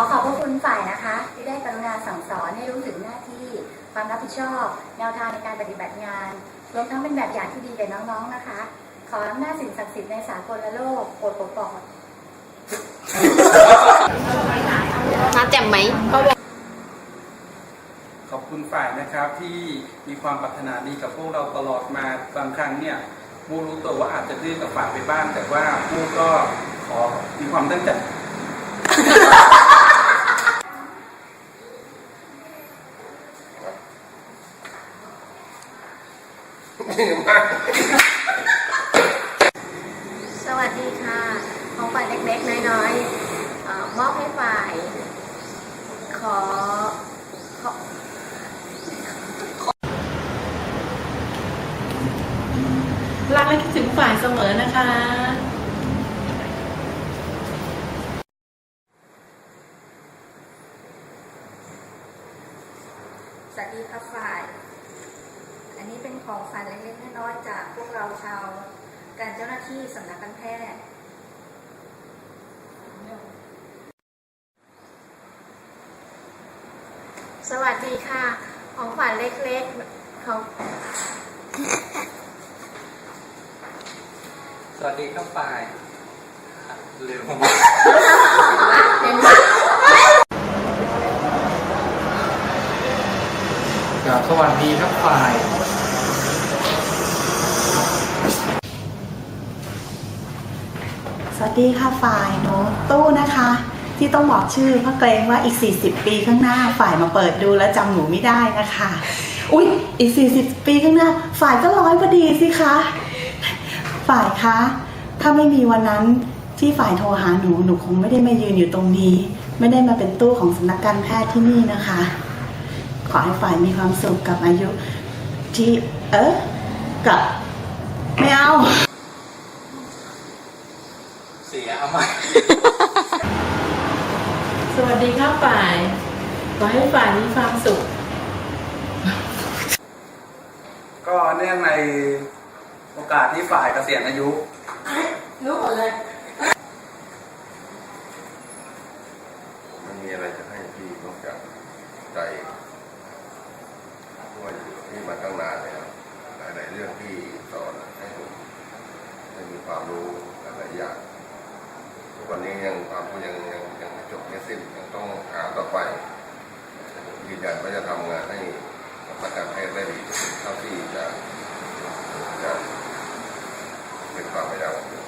อขอบพระคุณฝ่ายนะคะ ที่ได้กรุณาสั่งสอนให้รู้ถึงหน้าที่ ความรับผิดชอบ แนวทางในการปฏิบัติงานรวมทั้งเป็นแบบอย่างที่ดีแก่น้องๆนะคะ ขออำนาจสิ่งศักดิ์สิทธิ์ในสากลและโลกโปรดปกป้องน้าแจ่มไหมขอบคุณฝ่ายนะครับที่มีความปรารถนาดีกับพวกเราตลอดมาบางครั้งเนี่ยมูรู้ตัวว่าอาจจะดื้อกับฝ่ายไปบ้างแต่ว่ามูก็ขอมีความตั้งใจ สวัสดีค่ะ ของฝ่ายเล็กๆ น้อยๆเอ่อมอบให้ฝ่ายขอขอรักและคิดถึงฝ่ายเสมอนะคะ สวัสดีค่ะฝ่าย อันนี้เป็นของฝันเล็กๆน้อยๆจากพวกเราชาว การเจ้าหน้าที่สำนักการแพทย์สวัสดีค่ะ ของฝ่ายเล็กๆของสวัสดีครับฝ่ายเร็วเห็นไหมครับสวัสดีครับฝ่าย วัสดีค่ะฝ่ายหนูตู้นะคะ ที่ต้องบอกชื่อเพราะเกรงว่าอีก 40 ปีข้างหน้าฝ่ายมาเปิดดูแล้วจำหนูไม่ได้นะคะ อุ๊ย อีก 40 ปีข้างหน้า ฝ่ายก็ร้อยพอดีสิคะ ฝ่ายคะ ถ้าไม่มีวันนั้นที่ฝ่ายโทรหาหนูหนูคงไม่ได้มายืนอยู่ตรงนี้ ไม่ได้มาเป็นตู้ของสำนักการแพทย์ที่นี่นะคะ ขอให้ฝ่ายมีความสุขกับอายุที่เอ๊ะกับไม่เอา เสียเอาไหมสวัสดีครับฝ่าย ขอให้ฝ่ายมีความสุข ก็เนื่องในโอกาสที่ฝ่ายเกษียณอายุ รู้หมดเลย มันมีอะไรจะให้พี่นอกจากใจเพราะว่าอยู่กับพี่มาตั้งนานแล้วหลายๆเรื่องที่สอนให้ผมได้มีความรู้หลายๆอย่างทุก วันนี้ยังความรู้ยังยังยังไม่จบไม่สิ้นยังต้องหาต่อไปยืนยันว่าจะทำงานให้กับนักการแพทย์ได้ดีเท่าที่จะจะเป็นความพยายาม